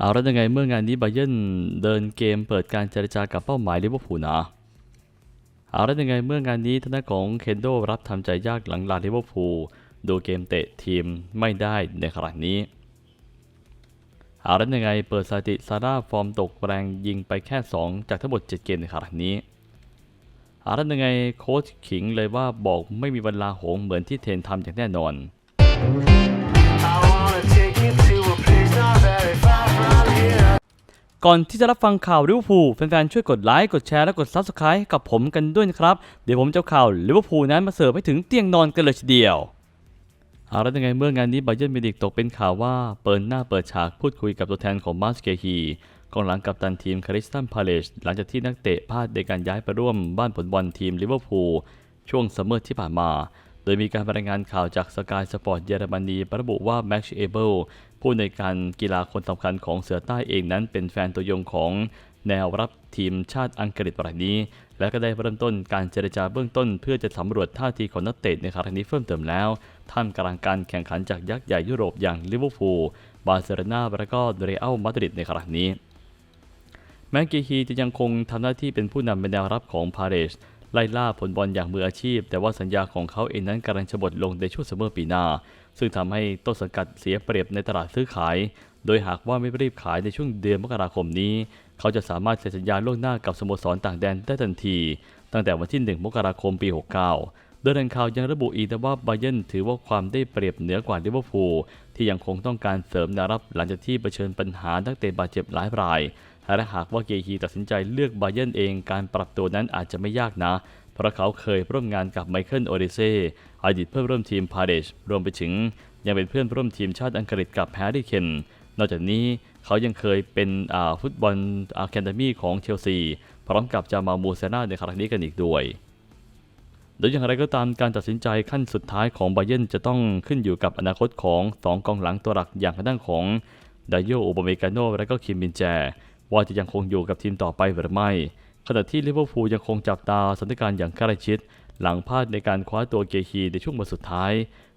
เอาแล้วยังไงเมื่องานนี้ไบเยนเดินเกมเปิดการเจรจากับเป้าหมายลิเวอร์พูลนะเอาแล้วยังไงเมื่องานนี้ทางด้านของเคนโดรับทำใจยากหลังลาลิเวอร์พูลดูเกมเตะทีมไม่ได้ในครั้งนี้เอาแล้วยังไงเปิดสถิติซาร่าฟอร์มตกแรงยิงไปแค่ 2 จากทั้งหมด 7 เกมในครั้งนี้เอาแล้วยังไงโค้ชขิงเลยว่าบอกไม่มีเวลาโหงเหมือนที่เทนทำอย่างแน่นอน ก่อนที่จะรับฟังข่าวลิเวอร์พูลแฟนๆ ช่วยกดไลค์ กดแชร์ และกด Subscribe กับผมกันด้วยนะครับ เดี๋ยวผมจะข่าวลิเวอร์พูลนั้นมาเสิร์ฟให้ถึงเตียงนอนกันเลยทีเดียวเอาแล้วยังไงเมื่องานนี้ไบเยร์นมิวนิกตกเป็นข่าวว่าเปิดหน้าเปิดฉากพูดคุยกับตัวแทนของมาสเกฮีกองหลังกับตันทีมคาริสตันพาเลชหลังจากที่นักเตะพลาดในการย้ายไปร่วมบ้านผลบอลทีมลิเวอร์พูลช่วงซัมเมอร์ที่ผ่านมา ดยมีการรายงานข่าวจากสกายสปอร์ตเยอรมนีระบุว่าแม็กซ์เอเบิลผู้ในการกีฬาคนสำคัญของเสือใต้เองนั้นเป็นแฟนตัวยงของแนวรับทีมชาติอังกฤษรายนี้ และก็ได้เริ่มต้นการเจรจาเบื้องต้น เพื่อจะสำรวจท่าทีของนักเตะในครั้งนี้เพิ่มเติมแล้ว ท่ามกลางการแข่งขันจากยักษ์ใหญ่ยุโรปอย่างลิเวอร์พูล บาร์เซโลนาและก็เรอัลมาดริดในครั้งนี้ แม้กีฮีจะยังคงทำหน้าที่เป็นผู้นำเป็นแนวรับของพาเรส ไล่ล่าผลบอลอย่างมืออาชีพ แต่ว่าสัญญาของเขาเองนั้นกำลังจะหมดลงในช่วงซัมเมอร์ปีหน้า ซึ่งทำให้ต้นสังกัดเสียเปรียบในตลาดซื้อขาย โดยหากว่าไม่รีบขายในช่วงเดือนมกราคมนี้ เขาจะสามารถเซ็นสัญญาล่วงหน้ากับสโมสรต่างแดนได้ทันที ตั้งแต่วันที่ 1 มกราคมปี 69 โดยแหล่งข่าวยังระบุอีกว่าไบเยนถือว่าความได้เปรียบเหนือกว่าลิเวอร์พูลที่ยังคงต้องการเสริมนวรับหลังจากที่เผชิญปัญหานักเตะบาดเจ็บหลายราย และหากว่าเกฮีตัดสินใจเลือกไบเยร์นเองการปรับตัวนั้นอาจจะไม่ยากนะ เพราะเขาเคยร่วมงานกับไมเคิลโอเดเซ่อดีตเพื่อนร่วมทีมพาเดชรวมไปถึงยังเป็นเพื่อนร่วมทีมชาติอังกฤษกับแฮร์รี่เคนนอกจากนี้เขายังเคยเป็นฟุตบอลอะคาเดมี่ของเชลซี พร้อมกับจามามูเซนาในครั้งนี้กันอีกด้วยโดยอย่างไรก็ตามการตัดสินใจขั้นสุดท้ายของไบเยร์นจะต้องขึ้นอยู่กับอนาคตของสองกองหลังตัวหลักอย่างทางด้านของไดโยโอบาเมกาโนและก็คิมมินแจ ว่าจะยังคงอยู่กับทีมต่อไปหรือไม่ ขณะที่ลิเวอร์พูลยังคงจับตาสถานการณ์อย่างใกล้ชิด หลังพลาดในการคว้าตัวเกฮีในช่วงวันสุดท้าย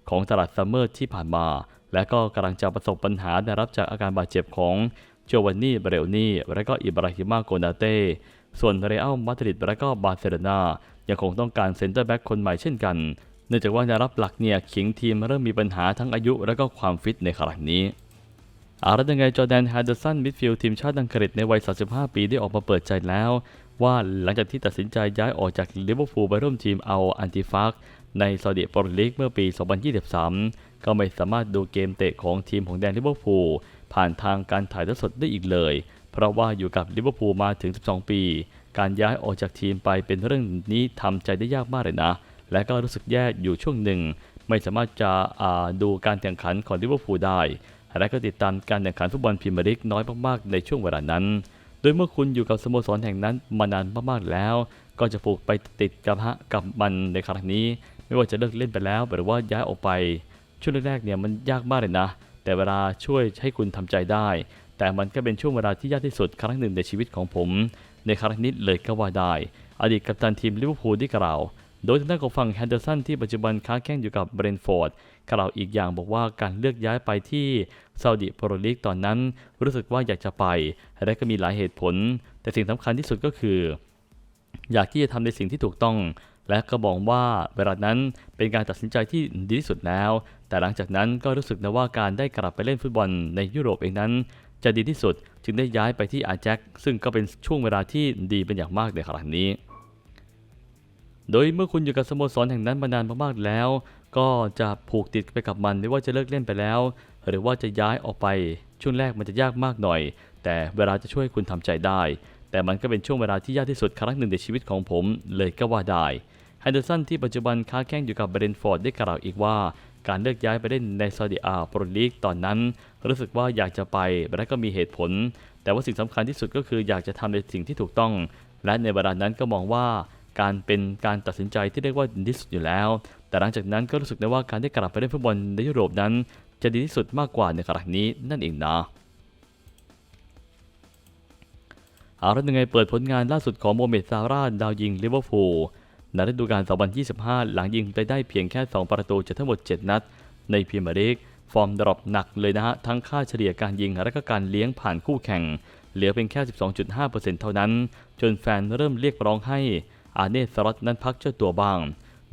ของตลาดซัมเมอร์ที่ผ่านมา และก็กำลังจะประสบปัญหาได้รับจากอาการบาดเจ็บของโจวานนี่เบเรลนี่และก็อิบราฮิมาโกนาเต้ส่วนเรอัลมาดริดและก็บาร์เซโลนายังคงต้องการเซ็นเตอร์แบ็กคนใหม่เช่นกันเนื่องจากว่าแนวรับหลักเนี่ยขิงทีมเริ่มมีปัญหาทั้งอายุและก็ความฟิตในครั้งนี้ อารัตยังไงจอแดนแฮนเดอร์สันมิดฟิลด์ทีมชาติอังกฤษในวัย 35 ปีได้ออกมาเปิดใจแล้ว ว่าหลังจากที่ตัดสินใจย้ายออกจากลิเวอร์พูลไปร่วมทีมเอาอันติฟากในซาอุดิโปรลีกเมื่อปี 2023 ก็ไม่สามารถดูเกมเตะของทีมของแดนลิเวอร์พูลผ่านทางการถ่ายทอดสดได้อีกเลย เพราะว่าอยู่กับลิเวอร์พูลมาถึง 12 ปี การย้ายออกจากทีมไปเป็นเรื่องนี้ทำใจได้ยากมากเลยนะ และก็รู้สึกแย่อยู่ช่วงหนึ่ง ไม่สามารถจะาดูการแข่งขันของลิเวอร์พูลได้ และก็ติดตามการแข่งขันฟุตบอลพรีเมียร์ลีกน้อยมากๆในช่วงเวลานั้น โดยเมื่อคุณอยู่กับสโมสรแห่งนั้นมานานมากๆแล้ว ก็จะผูกไปติดกับฮะกับมันในครั้งนี้ ไม่ว่าจะเลิกเล่นไปแล้วหรือว่าย้ายออกไป ช่วงแรกๆเนี่ยมันยากมากเลยนะ แต่เวลาช่วยให้คุณทำใจได้ แต่มันก็เป็นช่วงเวลาที่ยากที่สุดครั้งหนึ่งในชีวิตของผม ในครั้งนี้เลยก็ว่าได้ อดีตกัปตันทีมลิเวอร์พูลได้กล่าว โดยทางด้านของฝั่งแฮนเดอร์สันที่ปัจจุบันค้าแข่งอยู่กับเบรนฟอร์ดกล่าวอีกอย่างบอกว่าการเลือกย้ายไปที่ซาอุดิโปรลีกตอนนั้น รู้สึกว่าอยากจะไป และก็มีหลายเหตุผล แต่สิ่งสำคัญที่สุดก็คือ อยากที่จะทำในสิ่งที่ถูกต้อง และก็บอกว่าเวลานั้นเป็นการตัดสินใจที่ดีที่สุดแล้ว แต่หลังจากนั้นก็รู้สึกนะว่าการได้กลับไปเล่นฟุตบอลในยุโรปเองนั้น จะดีที่สุด จึงได้ย้ายไปที่อาแจ็คซึ่งก็เป็นช่วงเวลาที่ดีเป็นอย่างมากในครั้งนี้ โดยเมื่อคุณอยู่กับสโมสรแห่งนั้นมานานมากๆแล้ว ก็จะผูกติดไปกับมันไม่ว่าจะเลิกเล่นไปแล้ว หรือว่าจะย้ายออกไป ช่วงแรกมันจะยากมากหน่อย แต่เวลาจะช่วยคุณทำใจได้ แต่มันก็เป็นช่วงเวลาที่ยากที่สุดครั้งหนึ่งในชีวิตของผมเลยก็ว่าได้แฮนเดอร์สันที่ปัจจุบันค้าแข่งอยู่กับเบรนท์ฟอร์ดได้กล่าวอีกว่า การเลือกย้ายไปเล่นในซาอุดิอาโปรลีกตอนนั้น รู้สึกว่าอยากจะไปและก็มีเหตุผล แต่ว่าสิ่งสำคัญที่สุดก็คืออยากจะทำในสิ่งที่ถูกต้อง และในเวลานั้นก็มองว่า การเป็นการตัดสินใจที่เรียกว่าดีที่สุดอยู่แล้ว แต่หลังจากนั้นก็รู้สึกได้ว่าการได้กลับไปเล่นฟุตบอลในยุโรปนั้น จะดีที่สุดมากกว่าในครั้งนี้นั่นเองนะเอาละยังไงเปิดผลงานล่าสุดของโมเมดซาร่าดาวยิงลิเวอร์พูลในฤดูกาล 2025 หลังยิงไปได้เพียงแค่ 2 ประตูจากทั้งหมด 7 นัด ในพรีเมียร์ลีกฟอร์มดรอปหนักเลยนะฮะ ทั้งค่าเฉลี่ยการยิง และก็การเลี้ยงผ่านคู่แข่ง เหลือเพียงแค่ 12.5%เท่านั้น จนแฟนเริ่มเรียกร้องให้ อาเนสล็อตนั้นพักเจ้าตัวบ้าง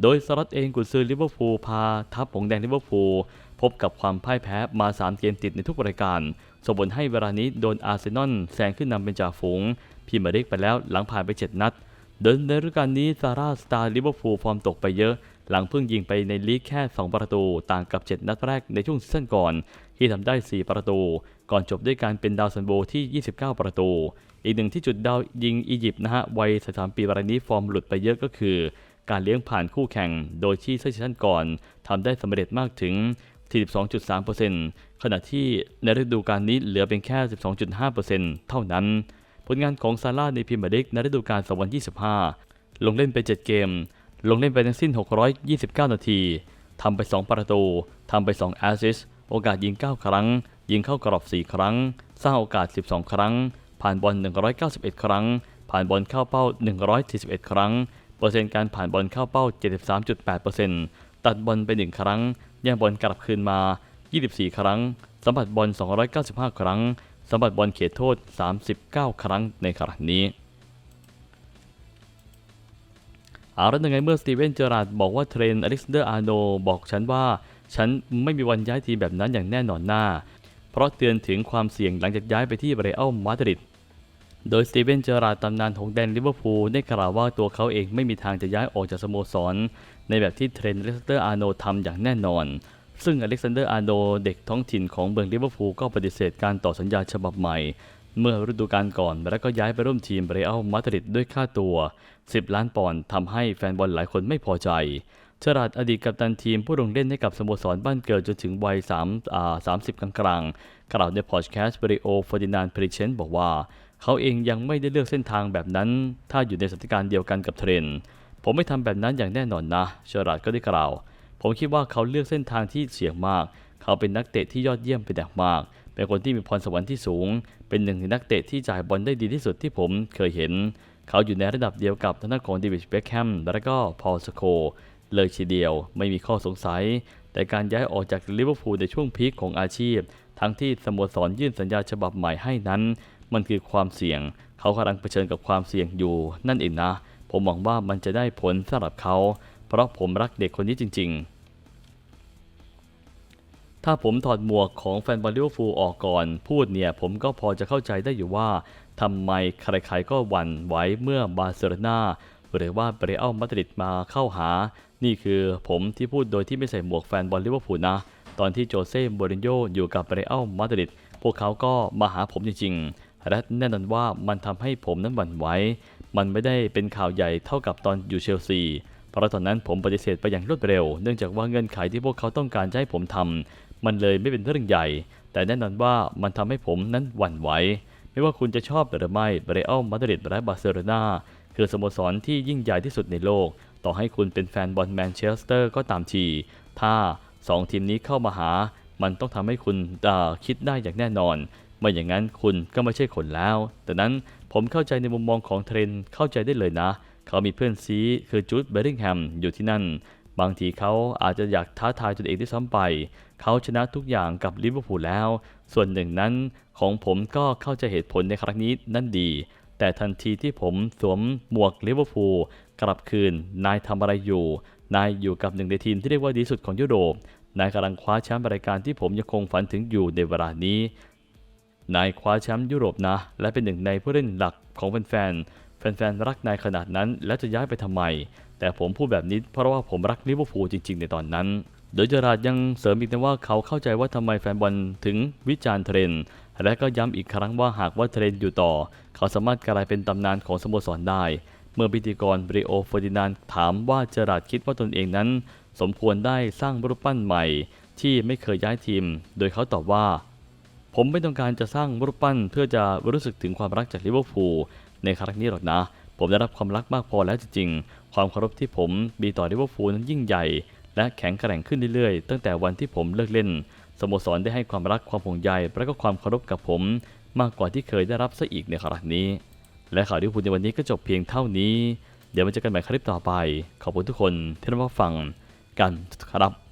โดยสล็อตเองกุนซือลิเวอร์พูลพาทัพหงแดงลิเวอร์พูลพบกับความพ่ายแพ้มา 3 เกมติดในทุกรายการส่งผลให้เวลานี้โดนอาร์เซนอลแซงขึ้นนำเป็นจ่าฝูงพรีเมียร์ลีกไปแล้วหลังผ่านไป 7 นัดโดยในฤดูกาลนี้ซาร่าสตาร์ลิเวอร์พูลฟอร์มตกไปเยอะ หลังเพิ่งยิงไปในลีกแค่ 2 ประตูต่างกับ 7 นัดแรกในช่วงซีซั่นก่อน ที่ทำได้ 4 ประตู ก่อนจบด้วยการเป็นดาวซันโบที่ 29 ประตู อีกหนึ่งที่จุดดาวยิงอียิปต์นะฮะวัย33ปีรายนี้ฟอร์มหลุดไปเยอะก็คือ การเลี้ยงผ่านคู่แข่ง โดยที่เซีซั่นก่อนทำได้สำเร็จมากถึง 42.3%ขณะที่ในฤดูกาลนี้เหลือเพียงแค่ 12.5%เท่านั้น ผลงานของซาร่าในพรีเมียร์ลีกในฤดูกาล2025 ลงเล่นไป 7 เกม ลงเล่นไปทั้งสิ้น 629 นาทีทำไป 2 ประตู ทำไป 2 แอสซิส โอกาสยิง 9 ครั้ง ยิงเข้ากรอบ 4 ครั้ง สร้างโอกาส 12 ครั้ง ผ่านบอล 191 ครั้ง ผ่านบอลเข้าเป้า 141 ครั้ง เปอร์เซ็นต์การผ่านบอลเข้าเป้า 73.8%ตัดบอลไป1ครั้งแย่งบอลกลับคืนมา 24 ครั้ง สัมผัสบอล 295 ครั้ง สัมผัสบอลเขตโทษ 39 ครั้งในครั้งนี้อาแล้วยังไงเมื่อสตีเวนเจอราร์ดบอกว่าเทรนอเล็กซานเดอร์อาร์โนบอกฉันว่า ฉันไม่มีวันย้ายทีมแบบนั้นอย่างแน่นอนหน้า เพราะเตือนถึงความเสี่ยงหลังจากย้ายไปที่เรอัลมาดริด โดยสตีเวนเจอราร์ดตำนานของแดนลิเวอร์พูลได้กล่าวว่าตัวเขาเองไม่มีทางจะย้ายออกจากสโมสร ในแบบที่เทรนอเล็กซานเดอร์อาร์โนทำอย่างแน่นอน ซึ่งอเล็กซานเดอร์อาร์โนเด็กท้องถิ่นของเมืองลิเวอร์พูลก็ปฏิเสธการต่อสัญญาฉบับใหม่ เมื่อฤดูกาลก่อนและก็ย้ายไปร่วมทีมเรอัลมาดริดด้วยค่าตัว 10 ล้านปอนด์ทำให้แฟนบอลหลายคนไม่พอใจเชอราดอดีตกัปตันทีมผู้ลงเล่นให้กับสโมสรบ้านเกิดจนถึงวัย3อ่า30กลางกลางๆกล่าวในพอดแคสต์บริโอฟอร์ดินานพริเชนบอกว่า เขาเองยังไม่ได้เลือกเส้นทางแบบนั้น ถ้าอยู่ในสถานการณ์เดียวกันกับเทรนด์ผมไม่ทำแบบนั้นอย่างแน่นอนนะเชอราดก็ได้กล่าว ผมคิดว่าเขาเลือกเส้นทางที่เสี่ยงมาก เขาเป็นนักเตะที่ยอดเยี่ยมเป็นอย่างมาก เป็นคนที่มีพรสวรรค์ที่สูง เป็นหนึ่งในนักเตะที่จ่ายบอลได้ดีที่สุดที่ผมเคยเห็น เขาอยู่ในระดับเดียวกับทางด้านของเดวิดเบคแฮมและก็พอลสโคเลยทีเดียวไม่มีข้อสงสัย แต่การย้ายออกจากลิเวอร์พูลในช่วงพีคของอาชีพ ทั้งที่สโมสรยื่นสัญญาฉบับใหม่ให้นั้น มันคือความเสี่ยง เขากำลังเผชิญกับความเสี่ยงอยู่ นั่นเองนะ ผมหวังว่ามันจะได้ผลสำหรับเขา เพราะผมรักเด็กคนนี้จริง ๆ ถ้าผมถอดหมวกของแฟนบอลลิเวอร์พูลออกก่อน พูดเนี่ย ผมก็พอจะเข้าใจได้อยู่ว่าทำไมใครๆก็หวั่นไหวเมื่อบาร์เซโลนาหรือว่าเรอัลมาดริดมาเข้าหา นี่คือผมที่พูดโดยที่ไม่ใส่หมวกแฟนบอลลิเวอร์พูลนะ ตอนที่โจเซ่โมรินโญอยู่กับเรอัลมาดริดพวกเขาก็มาหาผมจริงๆ และแน่นอนว่ามันทำให้ผมนั้นหวั่นไหว มันไม่ได้เป็นข่าวใหญ่เท่ากับตอนอยู่เชลซี เพราะตอนนั้นผมปฏิเสธไปอย่างรวดเร็ว เนื่องจากว่าเงื่อนไขที่พวกเขาต้องการจะให้ผมทำมันเลยไม่เป็นเรื่องใหญ่ แต่แน่นอนว่ามันทำให้ผมนั้นหวั่นไหว ไม่ว่าคุณจะชอบหรือไม่เรอัลมาดริดและบาร์เซโลนาคือสโมสรที่ยิ่งใหญ่ที่สุดในโลก ต่อให้คุณเป็นแฟนบอลแมนเชสเตอร์ก็ตามที ถ้า 2 ทีมนี้เข้ามาหา มันต้องทำให้คุณอ่าคิดได้อย่างแน่นอน ไม่อย่างนั้นคุณก็ไม่ใช่คนแล้ว แต่นั้นผมเข้าใจในมุมมองของเทรนเข้าใจได้เลยนะ เขามีเพื่อนซีคือจูดเบริงแฮมอยู่ที่นั่น บางทีเขาอาจจะอยากท้าทายตนเองด้วยซ้ำไป เขาชนะทุกอย่างกับลิเวอร์พูลแล้ว ส่วนหนึ่งนั้นของผมก็เข้าใจเหตุผลในครั้งนี้นั่นดี แต่ทันทีที่ผมสวมหมวกลิเวอร์พูลกลับคืน นายทำอะไรอยู่ นายอยู่กับหนึ่งในทีมที่เรียกว่าดีสุดของยุโรปนายกำลังคว้าแชมป์รายการที่ผมยังคงฝันถึงอยู่ในเวลานี้ นายคว้าแชมป์ยุโรปนะ และเป็นหนึ่งในผู้เล่นหลักของแฟนๆ แฟนๆ รักนายขนาดนั้น แล้วจะย้ายไปทำไม แต่ผมพูดแบบนี้เพราะว่าผมรักลิเวอร์พูลจริงๆ ในตอนนั้น โดยเจอราร์ดยังเสริมอีกนะว่าเขาเข้าใจว่าทำไมแฟนบอลถึงวิจารณ์เทรนและก็ย้ำอีกครั้งว่าหากว่าเทรนอยู่ต่อ เขาสามารถกลายเป็นตำนานของสโมสรได้ เมื่อพิธีกรบริโอเฟอร์ดินานถามว่าเจอราร์ดคิดว่าตนเองนั้น สมควรได้สร้างรูปปั้นใหม่ ที่ไม่เคยย้ายทีม โดยเขาตอบว่า ผมไม่ต้องการจะสร้างรูปปั้นเพื่อจะรู้สึกถึงความรักจากลิเวอร์พูลในครั้งนี้หรอกนะ ผมได้รับความรักมากพอแล้วจริงๆ ความเคารพที่ผมมีต่อลิเวอร์พูลนั้นยิ่งใหญ่ และแข็งแกร่งขึ้นเรื่อยๆ ตั้งแต่วันที่ผมเลิกเล่น สโมสรได้ให้ความรักความห่วงใยและก็ความเคารพกับผม มากกว่าที่เคยได้รับซะอีกในครั้งนี้ และข่าวลิเวอร์พูลในวันนี้ก็จบเพียงเท่านี้ เดี๋ยวมาเจอกันใหม่คลิปต่อไป ขอบคุณทุกคนที่รับฟังกันครับ